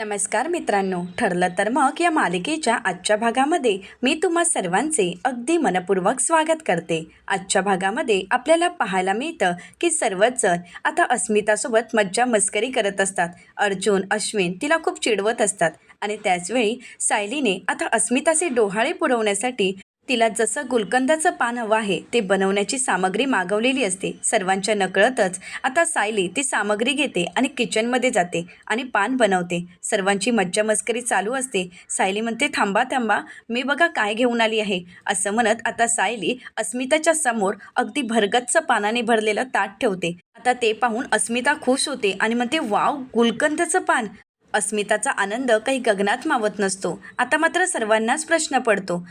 नमस्कार मित्रांनो ठरलं तर मग या मालिकेच्या आजच्या भागामध्ये मी तुम्हा सर्वांचे अगदी मनपूर्वक स्वागत करते. आजच्या भागामध्ये आपल्याला पाहायला मिळतं की सर्वच जण आता अस्मितासोबत मज्जा मस्करी करत असतात. अर्जुन अश्विन तिला खूप चिडवत असतात आणि त्याचवेळी सायलीने आता अस्मिताचे डोहाळे पुरवण्यासाठी तिला जसं गुलकंदाचं पान हवं आहे ते बनवण्याची सामग्री मागवलेली असते. सर्वांच्या नकळतच आता सायली ती सामग्री घेते आणि किचनमध्ये जाते आणि पान बनवते. सर्वांची मज्जा मस्करी चालू असते. सायली म्हणते थांबा थांबा मी बघा काय घेऊन आली आहे. असं म्हणत आता सायली अस्मिताच्या समोर अगदी भरगच्च पानाने भरलेलं ताट ठेवते. आता ते पाहून अस्मिता खुश होते आणि म्हणते वाव गुलकंदाचं पान. अस्मिताचा आनंद काही गगनात मावत नसतो. आता मात्र सर्वांनाच प्रश्न पडतो.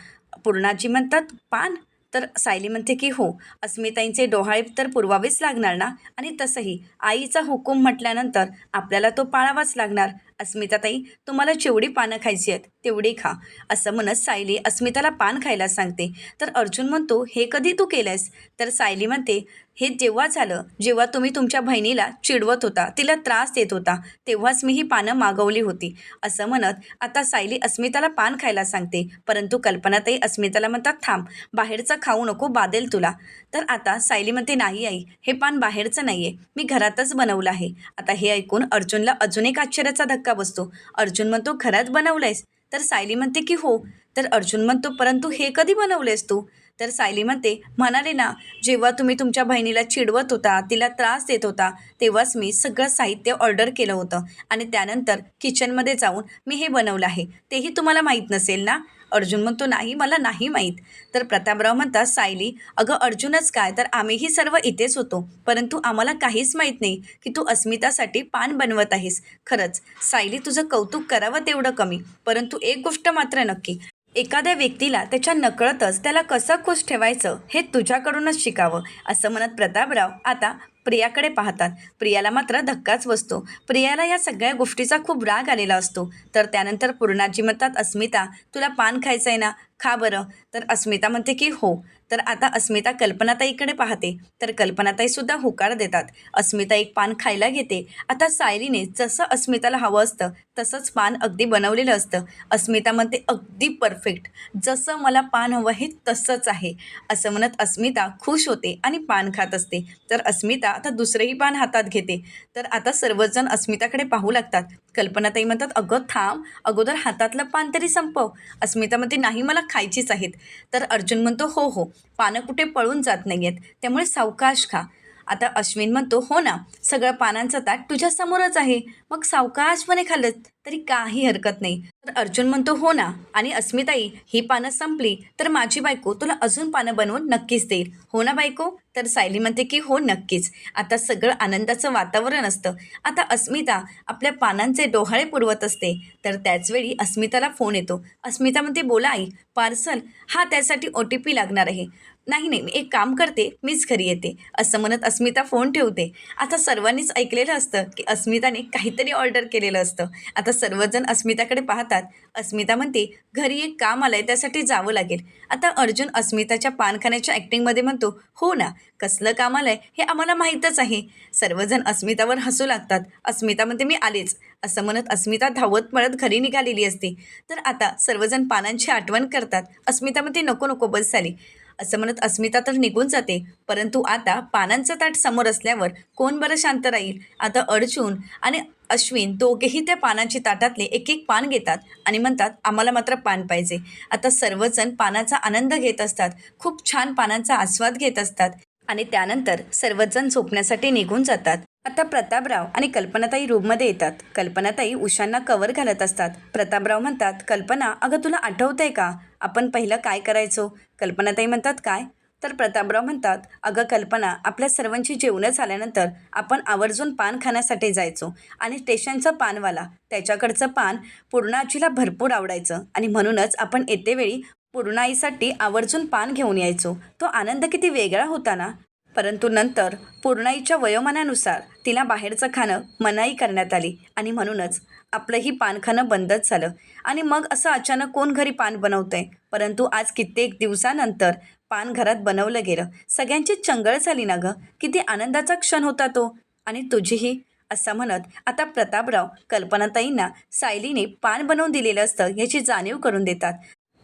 पूर्णाजी म्हणतात पान. तर सायली म्हणते की हो. अस्मिताईंचे डोहाळे तर पुरवावेच लागणार ना? आणि तसंही आईचा हुकूम म्हटल्यानंतर आपल्याला तो पाळावाच लागणार. अस्मिताताई तुम्हाला जेवढी पानं खायची आहेत तेवढी खा. असं म्हणत सायली अस्मिताला पान खायला सांगते. तर अर्जुन म्हणतो हे कधी तू केलंयस? तर सायली म्हणते हे जेव्हा झालं जेव्हा तुम्ही तुमच्या बहिणीला चिडवत होता तिला त्रास देत होता तेव्हाच मी ही पानं मागवली होती. असं म्हणत आता सायली अस्मिताला पान खायला सांगते. परंतु कल्पनाताई अस्मिताला म्हणतात थांब बाहेरचं खाऊ नको बादेल तुला. तर आता सायली म्हणते नाही आई हे पान बाहेरचं नाही आहे मी घरातच बनवलं आहे. आता हे ऐकून अर्जुनला अजून एक आश्चर्याचा धक्का बसतो? अर्जुन म्हणतो घरात बनवलंयस. तर सायली म्हणते की हो. तर अर्जुन म्हणतो परंतु हे कधी बनवलेस तू? तर सायली म्हणते म्हणाले ना जेव्हा तुम्ही तुमच्या बहिणीला चिडवत होता तिला त्रास देत होता तेव्हाच मी सगळं साहित्य ऑर्डर केलं होतं आणि त्यानंतर किचनमध्ये जाऊन मी हे बनवलं आहे. तेही तुम्हाला माहीत नसेल ना? अर्जुन म्हणतो नाही मला नाही माहीत. तर प्रतापराव म्हणतात सायली अगं अर्जुनच काय? तर आम्हीही सर्व इथेच होतो. परंतु आम्हाला काहीच माहीत नाही की तू अस्मितासाठी पान बनवत आहेस. खरंच सायली तुझं कौतुक करावं तेवढं कमी. परंतु एक गोष्ट मात्र नक्की. एखाद्या व्यक्तीला त्याच्या नकळतच त्याला कसं खुश ठेवायचं हे तुझ्याकडूनच शिकावं असं म्हणत प्रतापराव आता प्रियाकडे पाहतात. प्रियाला मात्र धक्काच बसतो. प्रियाला या सगळ्या गोष्टीचा खूप राग आलेला असतो. तर त्यानंतर पूर्णाजी म्हणतात अस्मिता तुला पान खायचं आहे ना? खा बरं. तर अस्मिता म्हणते की हो. तर आता अस्मिता कल्पनाताईकडे पाहते. तर कल्पनाताईसुद्धा होकार देतात. अस्मिता एक पान खायला घेते. आता सायलीने जसं अस्मिताला हवं असतं तसंच पान अगदी बनवलेलं असतं. अस्मिता म्हणते अगदी परफेक्ट जसं मला पान हवं आहे तसंच आहे. असं म्हणत अस्मिता खुश होते आणि पान खात असते. तर अस्मिता आता दुसरंही पान हातात घेते. तर आता सर्वजण अस्मिताकडे पाहू लागतात. कल्पनाताई म्हणतात अगं थांब. अगोदर हातातलं पान तरी संपव. अस्मिता म्हणते नाही मला खायचीच आहेत. तर अर्जुन म्हणतो हो हो. पानं कुठे पळून जात नाही आहेत त्यामुळे सावकाश खा. आता अश्विन म्हणतो हो ना सगळं पानांचं ताट तुझ्या समोरच आहे. मग सावकाशपणे खाल्लं तरी काही हरकत नाही. तर अर्जुन म्हणतो हो ना आणि अस्मिताई ही पानं संपली तर माझी बायको तुला अजून पानं बनवून नक्कीच देईल. हो ना बायको? तर सायली म्हणते की हो नक्कीच. आता सगळं आनंदाचं वातावरण असतं. आता अस्मिता आपल्या पानांचे डोहाळे पुरवत असते. तर त्याचवेळी अस्मिताला फोन येतो. अस्मिता म्हणते बोला आई पार्सल हा त्यासाठी ओ टी पी लागणार आहे. नाही नाही मी एक काम करते मीच घरी येते. असं म्हणत अस्मिता फोन ठेवते. आता सर्वांनीच ऐकलेलं असतं की अस्मिताने काहीतरी ऑर्डर केलेलं असतं. आता सर्वजण अस्मिताकडे पाहतात. अस्मिता म्हणते घरी एक काम आलं आहे त्यासाठी जावं लागेल. आता अर्जुन अस्मिताच्या पानखाण्याच्या ॲक्टिंगमध्ये म्हणतो हो ना कसलं काम आलं आहे हे आम्हाला माहीतच आहे. सर्वजण अस्मितावर हसू लागतात. अस्मिता म्हणते मी आलेच. असं म्हणत अस्मिता धावत पळत घरी निघालेली असते. तर आता सर्वजण पानांची आठवण करतात. अस्मिता म्हणते नको नको बस झाली. असं म्हणत अस्मिता तर निघून जाते. परंतु आता पानांचं ताट समोर असल्यावर कोण बरं शांत राहील? आता अर्जुन आणि अश्विन दोघेही त्या पानांची ताटातले एक एक पान घेतात आणि म्हणतात आम्हाला मात्र पान पाहिजे. आता सर्वजण पानाचा आनंद घेत असतात. खूप छान पानांचा आस्वाद घेत असतात. आणि त्यानंतर सर्वजण झोपण्यासाठी निघून जातात. आता प्रतापराव आणि कल्पनाताई रूममध्ये येतात. कल्पनाताई उशांना कवर घालत असतात. प्रतापराव म्हणतात कल्पना अगं तुला आठवतंय का? आपण पहिलं काय करायचो? कल्पनाताई म्हणतात काय? तर प्रतापराव म्हणतात अगं कल्पना आपल्या सर्वांची जेवणं झाल्यानंतर आपण आवर्जून पान खाण्यासाठी जायचो आणि स्टेशनचं पानवाला त्याच्याकडचं पान पूर्णाजीला भरपूर आवडायचं आणि म्हणूनच आपण येतेवेळी पूर्णाईसाठी आवर्जून पान घेऊन यायचो. तो आनंद किती वेगळा होता ना? परंतु नंतर पूर्णाईच्या वयोमानानुसार तिला बाहेरचं खाणं मनाई करण्यात आली आणि म्हणूनच आपलंही पान खाणं बंदच झालं. आणि मग असं अचानक कोण घरी पान बनवतंय? परंतु आज कित्येक दिवसानंतर पान घरात बनवलं गेलं. सगळ्यांची चंगळ झाली ना गं? किती आनंदाचा क्षण होता तो. आणि तुझीही? असं म्हणत आता प्रतापराव कल्पनाताईंना सायलीने पान बनवून दिलेलं असतं याची जाणीव करून देतात.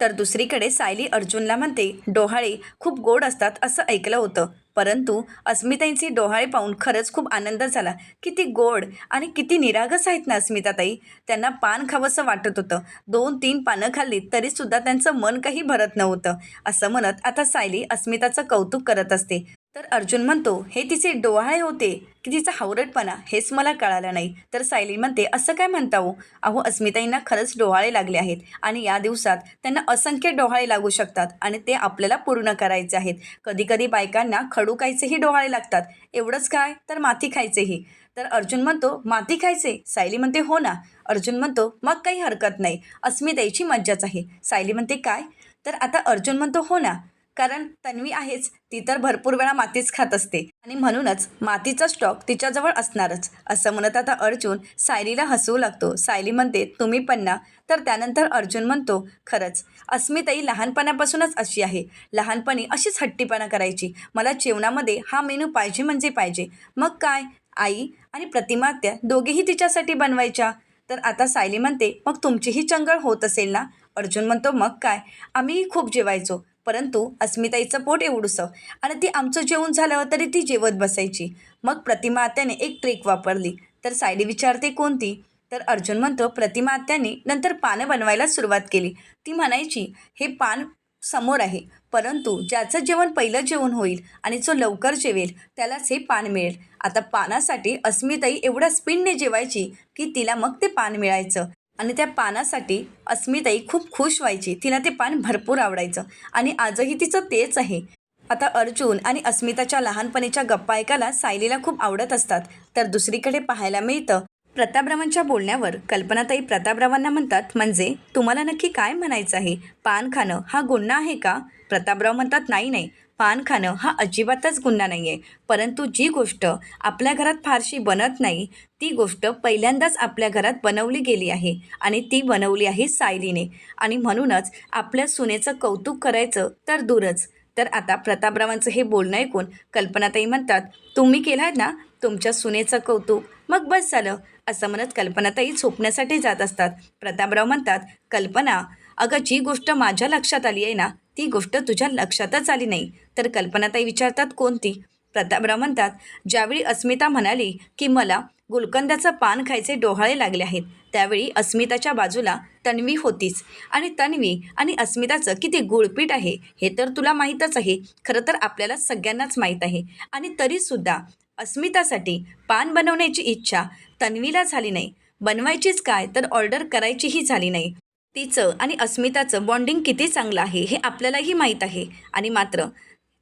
तर दुसरीकडे सायली अर्जुनला म्हणते डोहाळे खूप गोड असतात असं ऐकलं होतं. परंतु अस्मिताईंचे डोहाळे पाहून खरंच खूप आनंद झाला. किती गोड आणि किती निरागस आहेत ना अस्मिताताई. त्यांना पान खावंसं वाटत होतं. दोन तीन पानं खाल्ली तरीसुद्धा त्यांचं मन काही भरत नव्हतं. असं म्हणत आता सायली अस्मिताचं कौतुक करत असते. तर अर्जुन म्हणतो हे तिचे डोहाळे होते की तिचा हावरटपणा हेच मला कळालं नाही तर सायली म्हणते असं काय म्हणता हो? अहो अस्मिताईंना खरंच डोहाळे लागले आहेत आणि या दिवसात त्यांना असंख्य डोहाळे लागू शकतात आणि ते आपल्याला पूर्ण करायचे आहेत. कधीकधी बायकांना खडू खायचेही डोहाळे लागतात. एवढंच काय? तर माती खायचेही तर अर्जुन म्हणतो माती खायचे सायली म्हणते हो ना अर्जुन म्हणतो मग काही हरकत नाही. अस्मिताईची मज्जाच आहे सायली म्हणते काय तर आता अर्जुन म्हणतो हो ना. कारण तन्वी आहेच ती तर भरपूर वेळा मातीच खात असते. आणि म्हणूनच मातीचा स्टॉक तिच्याजवळ असणारच. असं म्हणत आता अर्जुन सायलीला हसवू लागतो. सायली म्हणते तुम्ही पण ना तर त्यानंतर अर्जुन म्हणतो खरंच अस्मिताई लहानपणापासूनच अशी आहे. लहानपणी अशीच हट्टीपणा करायची. मला जेवणामध्ये हा मेनू पाहिजे म्हणजे पाहिजे. मग काय? आई आणि प्रतिमा त्या दोघेही तिच्यासाठी बनवायच्या. तर आता सायली म्हणते मग तुमचीही चंगळ होत असेल ना? अर्जुन म्हणतो मग काय? आम्हीही खूप जेवायचो. परंतु अस्मिताईचं पोट एवढंसं आणि ती आमचं जेवण झालं तरी ती जेवत बसायची. मग प्रतिमा आत्याने एक ट्रिक वापरली. तर सायली विचारते कोणती? तर अर्जुन म्हणतो प्रतिमा आत्याने नंतर पानं बनवायला सुरुवात केली. ती म्हणायची हे पान समोर आहे. परंतु ज्याचं जेवण पहिलं जेवण होईल आणि जो लवकर जेवेल त्यालाच हे पान मिळेल. आता पानासाठी अस्मिताई एवढ्या स्पीडने जेवायची की तिला मग ते पान मिळायचं. आणि त्या पानासाठी अस्मिताई खूप खुश व्हायची. तिला ते पान भरपूर आवडायचं. आणि आजही तिचं तेच आहे. आता अर्जुन आणि अस्मिताच्या लहानपणीच्या गप्पा ऐकायला सायलीला खूप आवडत असतात. तर दुसरीकडे पाहायला मिळतं प्रतापरावांच्या बोलण्यावर. कल्पनाताई प्रतापरावांना म्हणतात म्हणजे तुम्हाला नक्की काय म्हणायचं आहे? पान खाणं हा गुन्हा आहे का? प्रतापराव म्हणतात नाही नाही. पान खाणं हा अजिबातच गुन्हा नाही आहे परंतु जी गोष्ट आपल्या घरात फारशी बनत नाही ती गोष्ट पहिल्यांदाच आपल्या घरात बनवली गेली आहे आणि ती बनवली आहे सायलीने. आणि म्हणूनच आपल्या सुनेचं कौतुक करायचं तर दूरच. तर आता प्रतापरावांचं हे बोलणं ऐकून कल्पनाताई म्हणतात तुम्ही केलं ना तुमच्या सुनेचं कौतुक? मग बस झालं. असं म्हणत कल्पनाताई झोपण्यासाठी जात असतात. प्रतापराव म्हणतात कल्पना अगं जी गोष्ट माझ्या लक्षात आली आहे ना ती गोष्ट तुझ्या लक्षातच आली नाही. तर कल्पनाताई विचारतात कोणती? प्रतापराव म्हणतात ज्यावेळी अस्मिता म्हणाली की मला गुलकंदाचं पान खायचे डोहाळे लागले आहेत त्यावेळी अस्मिताच्या बाजूला तन्वी होतीच. आणि तन्वी आणि अस्मिताचं किती गुळपीट आहे हे तर तुला माहीतच आहे. खरं तर आपल्याला सगळ्यांनाच माहीत आहे. आणि तरीसुद्धा अस्मितासाठी पान बनवण्याची इच्छा तन्वीला झाली नाही. बनवायचीच काय तर ऑर्डर करायचीही झाली नाही. तिचं आणि अस्मिताचं बॉन्डिंग किती चांगलं आहे हे आपल्यालाही माहीत आहे. आणि मात्र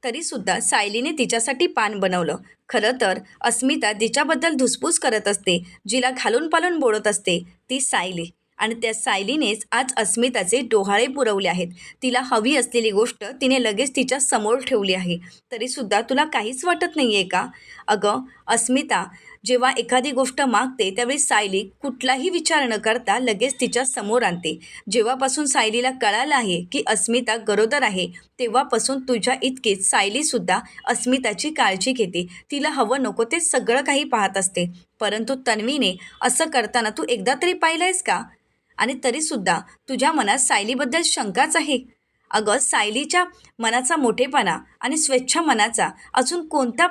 तरीसुद्धा सायलीने तिच्यासाठी पान बनवलं. खरं तर अस्मिता तिच्याबद्दल धुसफूस करत असते जिला घालून पालून बोलत असते ती सायली. आणि त्या सायलीनेच आज अस्मिताचे डोहाळे पुरवले आहेत. तिला हवी असलेली गोष्ट तिने लगेच तिच्या समोर ठेवली आहे. तरीसुद्धा तुला काहीच वाटत नाही आहे का? अगं अस्मिता जेव्हा एखादी गोष्ट मागते त्यावेळी सायली कुठलाही विचार न करता लगेच तिच्या समोर आणते. जेव्हापासून सायलीला कळालं आहे की अस्मिता गरोदर आहे तेव्हापासून तुझ्या इतकीच सायलीसुद्धा अस्मिताची काळजी घेते. तिला हवं नको ते सगळं काही पाहत असते. परंतु तन्वीने असं करताना तू एकदा तरी पाहिलं आहेस का? आणि तरीसुद्धा तुझ्या मनात सायलीबद्दल शंकाच आहे. अगं सायलीच्या मनाचा मोठेपणा आणि स्वच्छ मनाचा अजून कोणता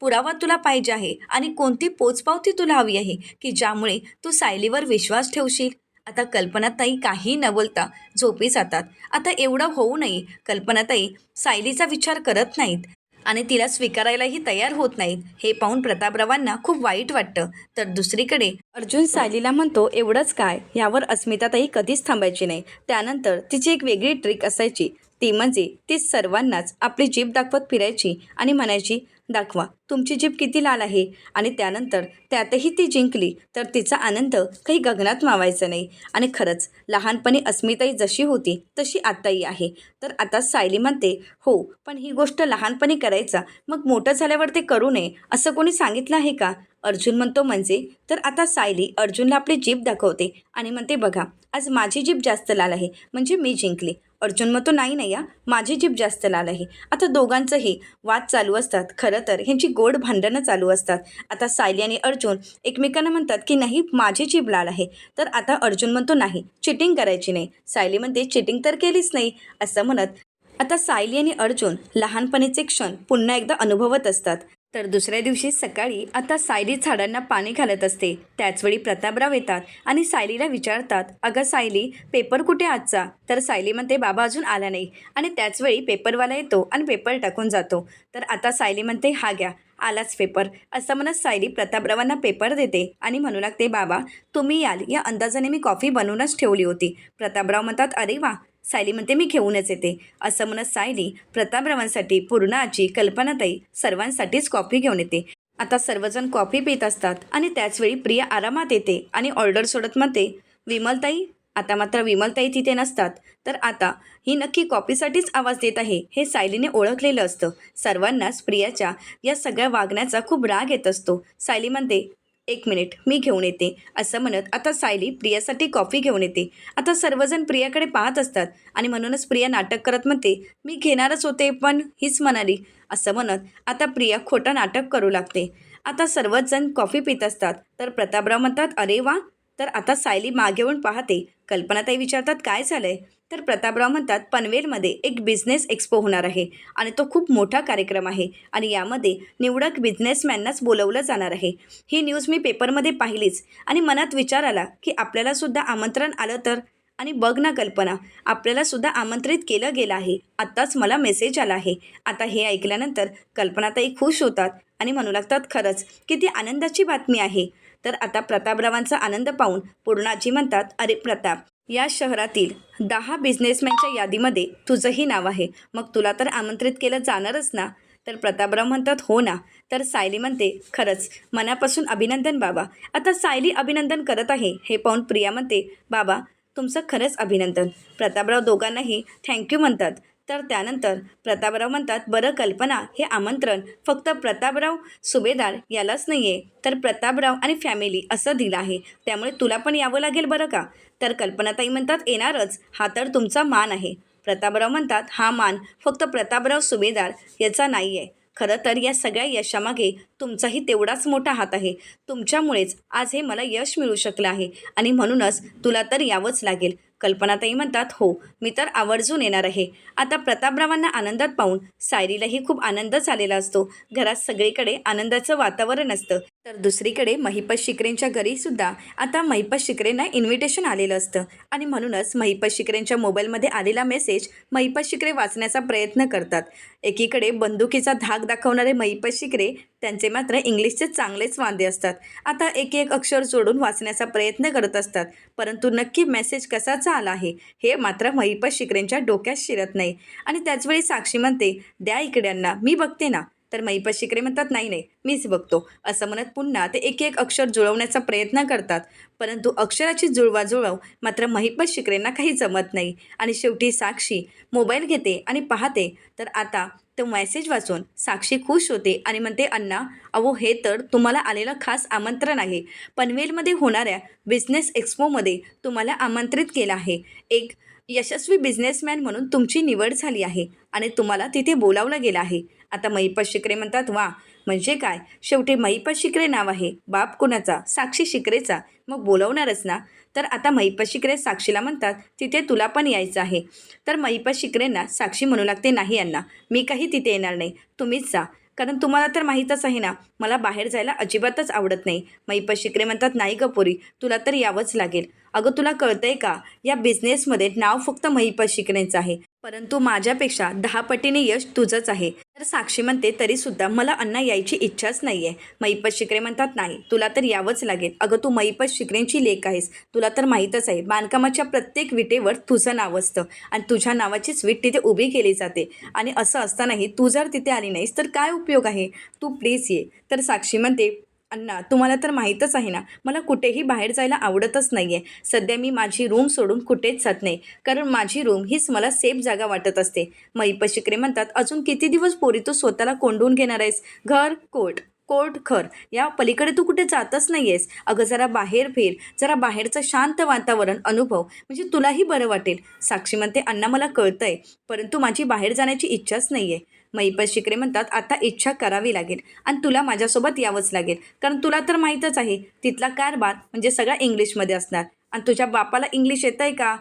पुरावा तुला पाहिजे आहे? आणि कोणती पोचपावती तुला हवी आहे की ज्यामुळे तू सायलीवर विश्वास ठेवशील? आता कल्पनाताई काही न बोलता झोपी जातात. आता एवढं होऊ नये. कल्पनाताई सायलीचा विचार करत नाहीत. आणि तिला स्वीकारायलाही तयार होत नाहीत. हे पाहून प्रतापरावांना खूप वाईट वाटतं. तर दुसरीकडे अर्जुन सायलीला म्हणतो एवढंच काय? यावर अस्मिताताई कधीच थांबायची नाही. त्यानंतर तिची एक वेगळी ट्रिक असायची. ती म्हणजे ती सर्वांनाच आपली जीभ दाखवत फिरायची आणि म्हणायची दाखवा तुमची जीभ किती लाल आहे? आणि त्यानंतर त्यातही ती जिंकली तर तिचा आनंद काही गगनात मावायचा नाही. आणि खरंच लहानपणी अस्मिताई जशी होती तशी आताही आहे. तर आता सायली म्हणते हो पण ही गोष्ट लहानपणी करायचा मग मोठं झाल्यावर ते करू नये असं कोणी सांगितलं आहे का? अर्जुन म्हणतो म्हणजे? तर आता सायली अर्जुनला आपली जीभ दाखवते आणि म्हणते बघा आज माझी जीभ जास्त लाल आहे म्हणजे मी जिंकली. अर्जुन म्हणतो नाही नाही या माझी जीभ जास्त लाल आहे. आता दोघांचंही वाद चालू असतात. खरं तर ह्यांची गोड भांडणं चालू असतात. आता सायली आणि अर्जुन एकमेकांना म्हणतात की नाही माझी जीभ लाल आहे. तर आता अर्जुन म्हणतो नाही चिटिंग करायची नाही. सायली म्हणते चिटिंग तर केलीच नाही. असं म्हणत आता सायली आणि अर्जुन लहानपणीचे क्षण पुन्हा एकदा अनुभवत असतात. तर दुसऱ्या दिवशी सकाळी आता सायली झाडांना पाणी घालत असते. त्याचवेळी प्रतापराव येतात आणि सायलीला विचारतात अगं सायली पेपर कुठे आजचा? तर सायली म्हणते बाबा अजून आला नाही. आणि त्याचवेळी पेपरवाला येतो आणि पेपर टाकून जातो. तर आता सायली म्हणते हा घ्या आलाच पेपर. असं म्हणत सायली प्रतापरावांना पेपर देते आणि म्हणू लागते बाबा तुम्ही याल. या अंदाजाने मी कॉफी बनवूनच ठेवली होती. प्रतापराव म्हणतात अरे वा सायली म्हणते मी घेऊनच येते. असं म्हणत सायली प्रतापरावांसाठी पूर्णाची कल्पनाताई सर्वांसाठीच कॉफी घेऊन येते. आता सर्वजण कॉफी पित असतात आणि त्याचवेळी प्रिया आरामात येते आणि ऑर्डर सोडत म्हणते विमलताई आता मात्र विमलताई तिथे नसतात तर आता ही नक्की कॉफीसाठीच आवाज देत आहे हे सायलीने ओळखलेलं असतं. सर्वांनाच प्रियाच्या या सगळ्या वागण्याचा खूप राग येत असतो. सायली म्हणते एक मिनिट मी घेऊन येते असं म्हणत आता सायली प्रियासाठी कॉफी घेऊन येते. आता सर्वजण प्रियाकडे पाहत असतात आणि म्हणूनच प्रिया नाटक करत म्हणते मी घेणारच होते पण हीच म्हणाली असं म्हणत आता प्रिया खोटं नाटक करू लागते. आता सर्वच जण कॉफी पित असतात तर प्रतापराव म्हणतात अरे वा! तर आता सायली मागेवून येऊन पाहते कल्पनाताई विचारतात काय झालंय? तर प्रतापराव म्हणतात पनवेलमध्ये एक बिझनेस एक्सपो होणार आहे आणि तो खूप मोठा कार्यक्रम आहे आणि यामध्ये निवडक बिझनेसमॅननाच बोलवलं जाणार आहे. ही न्यूज मी पेपरमध्ये पाहिलीच आणि मनात विचार आला की आपल्यालासुद्धा आमंत्रण आलं तर? आणि बघ ना कल्पना आपल्यालासुद्धा आमंत्रित केलं गेलं आहे. आत्ताच मला मेसेज आला आहे. आता हे ऐकल्यानंतर कल्पनाताई खुश होतात आणि म्हणू लागतात खरंच किती आनंदाची बातमी आहे. तर आता प्रतापरावांचा आनंद पाहून पूर्णाजी म्हणतात अरे प्रताप या शहरातील दहा बिझनेसमॅनच्या यादीमध्ये तुझंही नाव आहे. मग तुला तर आमंत्रित केलं जाणारच ना? तर प्रतापराव म्हणतात हो ना. तर सायली म्हणते खरंच मनापासून अभिनंदन बाबा. आता सायली अभिनंदन करत आहे. हे पाहून प्रिया म्हणते बाबा तुमचं खरंच अभिनंदन. प्रतापराव दोघांनाही थँक्यू म्हणतात. तर त्यानंतर प्रतापराव म्हणतात बरं कल्पना हे आमंत्रण फक्त प्रतापराव सुभेदार यालाच नाही आहे तर प्रतापराव आणि फॅमिली असं दिलं आहे. त्यामुळे तुला पण यावं लागेल बरं का? तर कल्पनाताई म्हणतात येणारच. हा तर तुमचा मान आहे. प्रतापराव म्हणतात हा मान फक्त प्रतापराव सुभेदार याचा नाही आहे खरं तर या सगळ्या यशामागे तुमचाही तेवढाच मोठा हात आहे. तुमच्यामुळेच आज हे मला यश मिळू शकलं आहे आणि म्हणूनच तुला तर यावंच लागेल. कल्पनाताई म्हणतात हो मी तर आवर्जून येणार आहे. आता प्रतापरावांना आनंदात पाहून सायरीलाही खूप आनंद झालेला असतो. घरात सगळीकडे आनंदाचं वातावरण असतं. तर दुसरीकडे महिपत शिकरेंच्या घरीसुद्धा आता महिपत शिकरेंना इन्व्हिटेशन आलेलं असतं. आणि म्हणूनच महिपत शिकरेंच्या मोबाईलमध्ये आलेला मेसेज महिपत शिकरे वाचण्याचा प्रयत्न करतात. एकीकडे बंदुकीचा धाक दाखवणारे महिपत शिकरे त्यांचे मात्र इंग्लिशचे चांगलेच वांदे असतात. आता एक एक अक्षर जोडून वाचण्याचा प्रयत्न करत असतात. परंतु नक्की मेसेज कसाचा आला आहे? हे मात्र महिपत शिकरेंच्या डोक्यात शिरत नाही. आणि त्याचवेळी साक्षी म्हणते द्या इकड्यांना मी बघते ना. तर महिपत शिकरे म्हणतात नाही नाही मीच बघतो. असं म्हणत पुन्हा ते एक एक अक्षर जुळवण्याचा प्रयत्न करतात. परंतु अक्षराची जुळवाजुळव मात्र महिपत शिकरेंना काही जमत नाही. आणि शेवटी साक्षी मोबाईल घेते आणि पाहते. तर आता तो मेसेज वाचून साक्षी खुश होते आणि म्हणते अण्णा अहो हे तर तुम्हाला आलेलं खास आमंत्रण आहे. पनवेलमध्ये होणाऱ्या बिझनेस एक्स्पोमध्ये तुम्हाला आमंत्रित केलं आहे. एक यशस्वी बिझनेसमॅन म्हणून तुमची निवड झाली आहे आणि तुम्हाला तिथे बोलावलं गेलं आहे. आता महिपत शिकरे म्हणतात वा म्हणजे काय? शेवटी महिपत शिकरे नाव आहे. बाप कुणाचा? साक्षी शिकरेचा मग बोलवणारच ना. तर आता महिपत शिकरे साक्षीला म्हणतात तिथे तुला पण यायचं आहे. तर महिपत शिकरेंना साक्षी म्हणू लागते नाही यांना मी काही तिथे येणार नाही. तुम्हीच जा. कारण तुम्हाला तर माहीतच आहे ना मला बाहेर जायला अजिबातच आवडत नाही. महिपत शिकरे म्हणतात नाही गपोरी तुला तर यावंच लागेल. अगं तुला कळतंय का? या बिझनेसमध्ये नाव फक्त महिपा शिकरेंचं आहे. परंतु माझ्यापेक्षा दहा पटीने यश तुझंच आहे. तर साक्षी म्हणते तरीसुद्धा मला अण्णा यायची इच्छाच नाही आहे मैपत शिकरे म्हणतात नाही तुला तर यावंच लागेल. अगं तू मैपत शिकरेंची लेख आहेस. तुला तर माहीतच आहे बांधकामाच्या प्रत्येक विटेवर तुझं नाव असतं आणि तुझ्या नावाचीच वीट तिथे उभी केली जाते. आणि असं असतानाही तू जर तिथे आली नाहीस तर काय उपयोग आहे? तू प्लीज ये. तर साक्षी म्हणते अण्णा तुम्हाला तर माहीतच आहे ना मला कुठेही बाहेर जायला आवडतच नाही आहे सध्या मी माझी रूम सोडून कुठेच जात नाही. कारण माझी रूम हीच मला सेफ जागा वाटत असते. महिपत शिकरे म्हणतात अजून किती दिवस पोरी तू स्वतःला कोंडून घेणार आहेस? घर कोर्ट खर. या पलीकडे तू कुठे जातच नाही आहेस अगं जरा बाहेर फिर. जरा बाहेरचं शांत वातावरण अनुभव. म्हणजे तुलाही बरं वाटेल. साक्षी म्हणते अण्णा मला कळतंय. परंतु माझी बाहेर जाण्याची इच्छाच नाही आहे महिपत शिकरे म्हणतात आता इच्छा करावी लागेल आणि तुला माझ्यासोबत यावंच लागेल. कारण तुला तर माहीतच आहे तिथला कारभार म्हणजे सगळा इंग्लिशमध्ये असणार. आणि तुझ्या बापाला इंग्लिश येतं आहे का?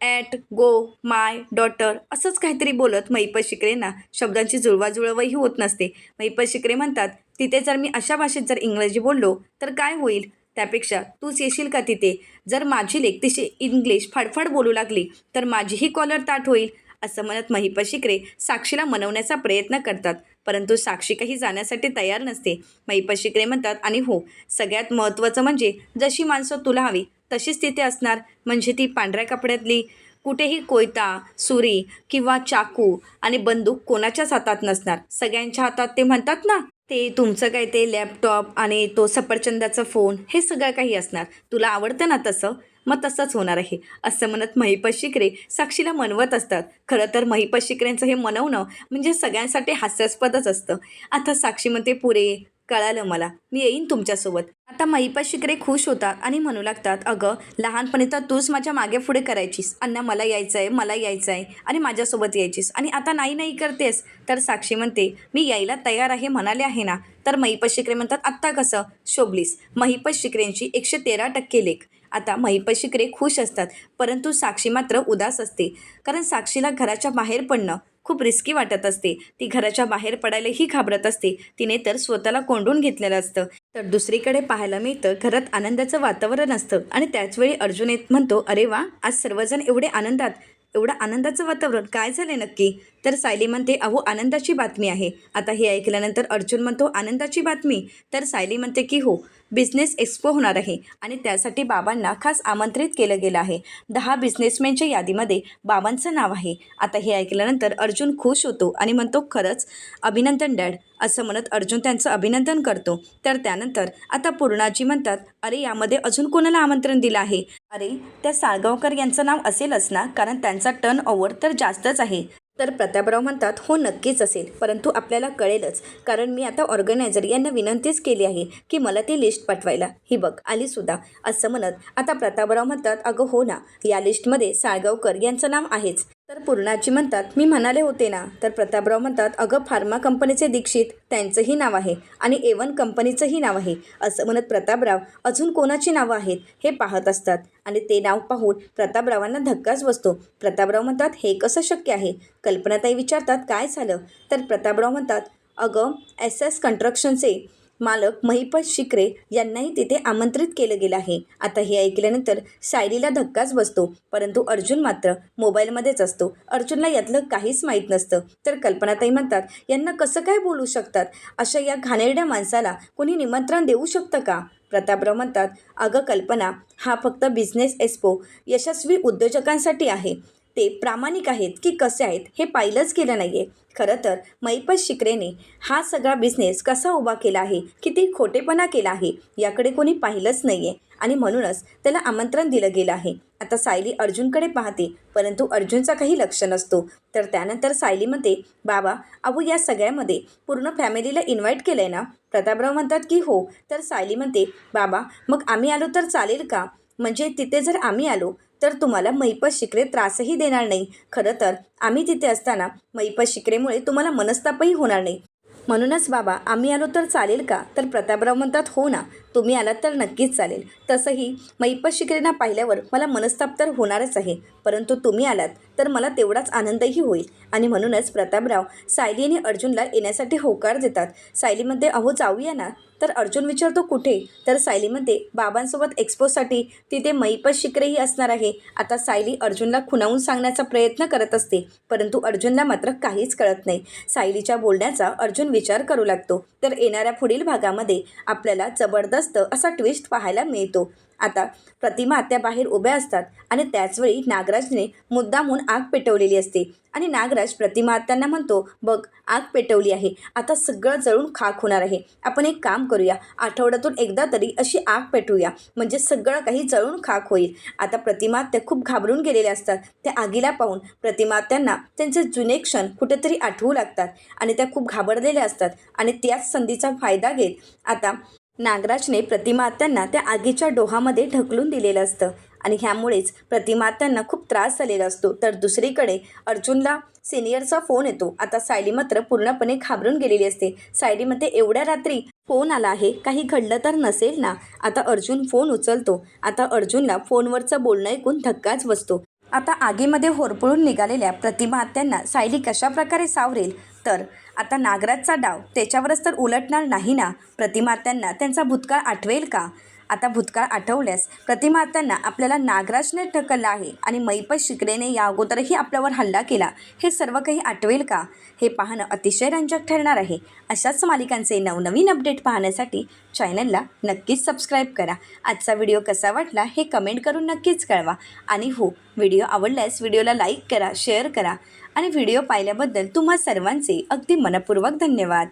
ॲट गो माय डॉटर असंच काहीतरी बोलत महिपत शिकरेंना शब्दांची जुळवाजुळवही होत नसते. महिपत शिकरे म्हणतात तिथे जर मी अशा भाषेत जर इंग्रजी बोललो तर काय होईल? त्यापेक्षा तूच येशील का तिथे? जर माझी लेख तिशी इंग्लिश फडफड बोलू लागली तर माझीही कॉलर ताट होईल. असं म्हणत महिपा शिकरे साक्षीला मनवण्याचा प्रयत्न करतात. परंतु साक्षी काही जाण्यासाठी तयार नसते. महिपा शिकरे म्हणतात आणि हो सगळ्यात महत्त्वाचं म्हणजे जशी माणसं तुला हवी तशीच तिथे असणार. म्हणजे ती पांढऱ्या कपड्यातली कुठेही कोयता सुरी किंवा चाकू आणि बंदूक कोणाच्याच हातात नसणार. सगळ्यांच्या हातात ते म्हणतात ना ते तुमचं काय ते लॅपटॉप आणि तो सफरचंदाचा फोन हे सगळं काही असणार. तुला आवडतं ना तसं? मग तसंच होणार आहे. असं म्हणत महिपत शिकरे साक्षीला मनवत असतात. खरं तर महिपत शिकरेंचं हे मनवणं म्हणजे सगळ्यांसाठी हास्यास्पदच असतं. आता साक्षी म्हणते पुरे कळालं मला. मी येईन तुमच्यासोबत. आता महिपत शिकरे खुश होतात आणि म्हणू लागतात अगं लहानपणी तर तूच माझ्या मागे पुढे करायचीस. अण्णा मला यायचं आहे मला यायचं आहे आणि माझ्यासोबत यायचीस. आणि आता नाही नाही करतेस. तर साक्षी म्हणते मी यायला तयार आहे म्हणाले आहे ना. तर महिपत शिकरे म्हणतात आत्ता कसं? शोभलीस. महिपत शिकरेंची एकशे तेरा टक्के लेख. आता महिपत शिकरे खुश असतात परंतु साक्षी मात्र उदास असते. कारण साक्षीला घराच्या बाहेर पडणं खूप रिस्की वाटत असते. ती घराच्या बाहेर पडायलाही घाबरत असते. तिने तर स्वतःला कोंडून घेतलेलं असतं. तर दुसरीकडे पाहायला मिळतं घरात आनंदाचं वातावरण असतं आणि त्याचवेळी अर्जुन येत म्हणतो अरे वा आज सर्वजण एवढे आनंदात. एवढं आनंदाचं वातावरण काय झालं नक्की? तर सायली म्हणते अहो आनंदाची बातमी आहे. आता हे ऐकल्यानंतर अर्जुन म्हणतो आनंदाची बातमी? तर सायली म्हणते की हो बिझनेस एक्स्पो होणार आहे. आणि त्यासाठी बाबांना खास आमंत्रित केलं गेलं आहे. दहा बिझनेसमॅनच्या यादीमध्ये बाबांचं नाव आहे. आता हे ऐकल्यानंतर अर्जुन खुश होतो आणि म्हणतो खरंच अभिनंदन डॅड. असं म्हणत अर्जुन त्यांचं अभिनंदन करतो. तर त्यानंतर आता पूर्णाजी म्हणतात अरे यामध्ये अजून कोणाला आमंत्रण दिलं आहे? अरे त्या साळगावकर यांचं नाव असेलच ना कारण त्यांचा टर्न ओव्हर तर जास्तच आहे. तर प्रतापराव म्हणतात हो नक्कीच असेल. परंतु आपल्याला कळेलच. कारण मी आता ऑर्गनायझर यांना विनंतीच केली आहे की मला ती लिस्ट पाठवायला. ही बघ आली सुद्धा. असं म्हणत आता प्रतापराव म्हणतात अगं हो ना. या लिस्टमध्ये साळगावकर यांचं नाव आहेच. तर पूर्णाजी म्हणतात मी म्हणाले होते ना. तर प्रतापराव म्हणतात अगं फार्मा कंपनीचे दीक्षित त्यांचंही नाव आहे आणि एवन कंपनीचंही नाव आहे. असं म्हणत प्रतापराव अजून कोणाची नावं आहेत? हे पाहत असतात. आणि ते नाव पाहून प्रतापरावांना धक्काच बसतो. प्रतापराव म्हणतात हे कसं शक्य आहे? कल्पनाताई विचारतात काय झालं? तर प्रतापराव म्हणतात अगं एस एस कंस्ट्रक्शनचे मालक महिपत शिकरे यांनाही तिथे आमंत्रित केलं गेलं आहे. आता हे ऐकल्यानंतर सायलीला धक्काच बसतो. परंतु अर्जुन मात्र मोबाईलमध्येच असतो. अर्जुनला यातलं काहीच माहीत नसतं. तर कल्पनाताई म्हणतात यांना कसं काय बोलू शकतात? अशा या घाणेरड्या माणसाला कोणी निमंत्रण देऊ शकतं का? प्रतापराव म्हणतात अगं कल्पना हा फक्त बिझनेस एक्स्पो यशस्वी उद्योजकांसाठी आहे. ते प्रामाणिक आहेत की कसे आहेत हे पाहिलंच गेलं नाही आहे खरं तर मैपत शिकरेने हा सगळा बिझनेस कसा उभा केला आहे किती खोटेपणा केला आहे याकडे कोणी पाहिलंच नाही आहे आणि म्हणूनच त्याला आमंत्रण दिलं गेलं आहे. आता सायली अर्जुनकडे पाहते परंतु अर्जुनचा काही लक्ष नसतो. तर त्यानंतर सायली म्हणते बाबा अबू या सगळ्यामध्ये पूर्ण फॅमिलीला इन्व्हाइट केलं आहे ना? प्रतापराव म्हणतात की हो. तर सायली म्हणते बाबा मग आम्ही आलो तर चालेल का? म्हणजे तिथे जर आम्ही आलो तर तुम्हाला मैपत शिकरे त्रासही देणार नाही. खरं तर आम्ही तिथे असताना मैपत शिकरेमुळे तुम्हाला मनस्तापही होणार नाही. म्हणूनच बाबा आम्ही आलो तर चालेल का? तर प्रतापराव म्हणतात हो ना तुम्ही आलात तर नक्कीच चालेल. तसंही मैपत शिकरेंना पाहिल्यावर मला मनस्ताप तर होणारच आहे. परंतु तुम्ही आलात तर मला तेवढाच आनंदही होईल. आणि म्हणूनच प्रतापराव सायली आणि अर्जुनला येण्यासाठी होकार देतात. सायलीमध्ये अहो जाऊया ना. तर अर्जुन विचारतो कुठे? तर सायलीमध्ये बाबांसोबत एक्सपोसाठी तिथे मैपत शिकरेही असणार आहे. आता सायली अर्जुनला खुणावून सांगण्याचा प्रयत्न करत असते. परंतु अर्जुनला मात्र काहीच कळत नाही. सायलीच्या बोलण्याचा अर्जुन विचार करू लागतो. तर येणाऱ्या पुढील भागामध्ये आपल्याला जबरदस्त जबरदस्त असा ट्विस्ट पाहायला मिळतो. आता प्रतिमा त्या बाहेर उभ्या असतात आणि त्याचवेळी नागराजने मुद्दामून आग पेटवलेली असते. आणि नागराज प्रतिमा त्यांना म्हणतो बघ आग पेटवली आहे. आता सगळं जळून खाक होणार आहे. आपण एक काम करूया. आठवड्यातून एकदा तरी अशी आग पेटवूया. म्हणजे सगळं काही जळून खाक होईल. आता प्रतिमा त्या खूप घाबरून गेलेल्या असतात. त्या आगीला पाहून प्रतिमा त्यांना त्यांचे जुने क्षण कुठेतरी आठवू लागतात आणि त्या खूप घाबरलेल्या असतात आणि त्याच संधीचा फायदा घेत आता नागराजने प्रतिमात्यांना त्या आगीच्या डोहामध्ये ढकलून दिलेलं असतं. आणि ह्यामुळेच प्रतिमात्यांना खूप त्रास झालेला असतो. तर दुसरीकडे अर्जुनला सिनियरचा फोन येतो. आता सायली मात्र पूर्णपणे घाबरून गेलेली असते. सायलीमध्ये एवढ्या रात्री फोन आला आहे. काही घडलं तर नसेल ना? आता अर्जुन फोन उचलतो. आता अर्जुनला फोनवरचं बोलणं ऐकून धक्काच बसतो. आता आगीमध्ये होरपळून निघालेल्या प्रतिमा त्यांना सायली कशा प्रकारे सावरेल? तर आता नागराजचा डाव त्याच्यावरच तर उलटणार नाही ना? प्रतिमात्यांना त्यांचा भूतकाळ आठवेल का? आता भूतकाळ आठवल्यास प्रतिमातांना आपल्याला नागराजने ढकललं आहे आणि मैपत शिकरेने या अगोदरही आपल्यावर हल्ला केला. हे सर्व काही आठवेल का? हे पाहणं अतिशय रंजक ठरणार आहे. अशाच मालिकांचे नवनवीन अपडेट पाहण्यासाठी चॅनलला नक्कीच सबस्क्राईब करा. आजचा व्हिडिओ कसा वाटला हे कमेंट करून नक्कीच कळवा. आणि हो व्हिडिओ आवडल्यास व्हिडिओला लाईक करा शेअर करा. आणि व्हिडिओ पाहिल्याबद्दल तुम्हा सर्वांचे अगदी मनपूर्वक धन्यवाद.